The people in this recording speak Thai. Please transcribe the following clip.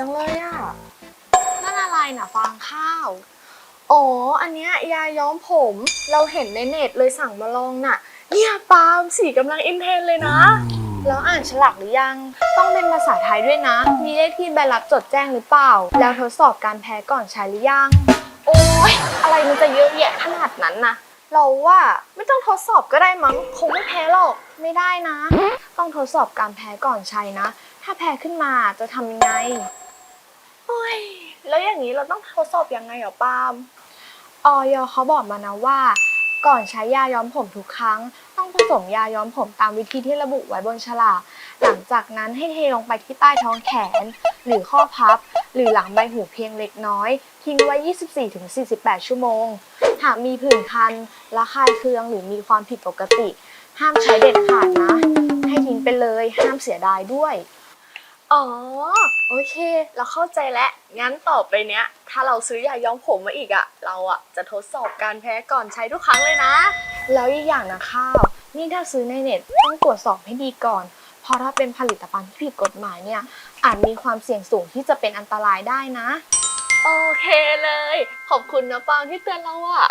จังเลยอะนั่นอะไรน่ะฟางข้าว อ๋อ อันเนี้ยยาย้อมผม เราเห็นในเน็ตเลยสั่งมาลองน่ะ เนี่ยปาล์มสีกำลังอินเทรนด์เลยนะ แล้วอ่านฉลากหรือยัง ต้องเป็นภาษาไทยด้วยนะ มีเลขที่ใบรับจดแจ้งหรือเปล่า แล้วทดสอบการแพ้ก่อนใช้หรือยัง โอ้ยอะไรมันจะเยอะแยะขนาดนั้นนะเราว่าไม่ต้องทดสอบก็ได้มั้งคงไม่แพ้หรอกไม่ได้นะ ต้องทดสอบการแพ้ก่อนใช้นะ ถ้าแพ้ขึ้นมาจะทำยังไงเฮ้ย แล้วอย่างนี้เราต้องทดสอบยังไงเหรอปาล์มออยเขาบอกมานะว่า ก่อนใช้ยาย้อมผมทุกครั้ง ต้องผสมยาย้อมผมตามวิธีที่ระบุไว้บนฉลากหลังจากนั้นให้เทลงไปที่ใต้ท้องแขน หรือข้อพับ หรือหลังใบหูเพียงเล็กน้อย ทิ้งไว้ 24-48 ชั่วโมง หากมีผื่นคันระคายเคืองหรือมีความผิดปกติ ห้ามใช้เด็ดขาดนะ ให้ทิ้งไปเลย ห้ามเสียดายด้วย อ๋อ โอเค เราเข้าใจแล้ว งั้นต่อไปเนี้ย ถ้าเราซื้อยาย้อมผมมาอีกอะเราอะจะทดสอบการแพ้ก่อนใช้ทุกครั้งเลยนะ แล้วอีกอย่างนะข้าว นี่ถ้าซื้อในเน็ตต้องตรวจสอบให้ดีก่อน เพราะถ้าเป็นผลิตภัณฑ์ที่ผิดกฎหมายเนี่ย อาจมีความเสี่ยงสูงที่จะเป็นอันตรายได้นะ โอเคเลย ขอบคุณนะปางที่เตือนเราอะ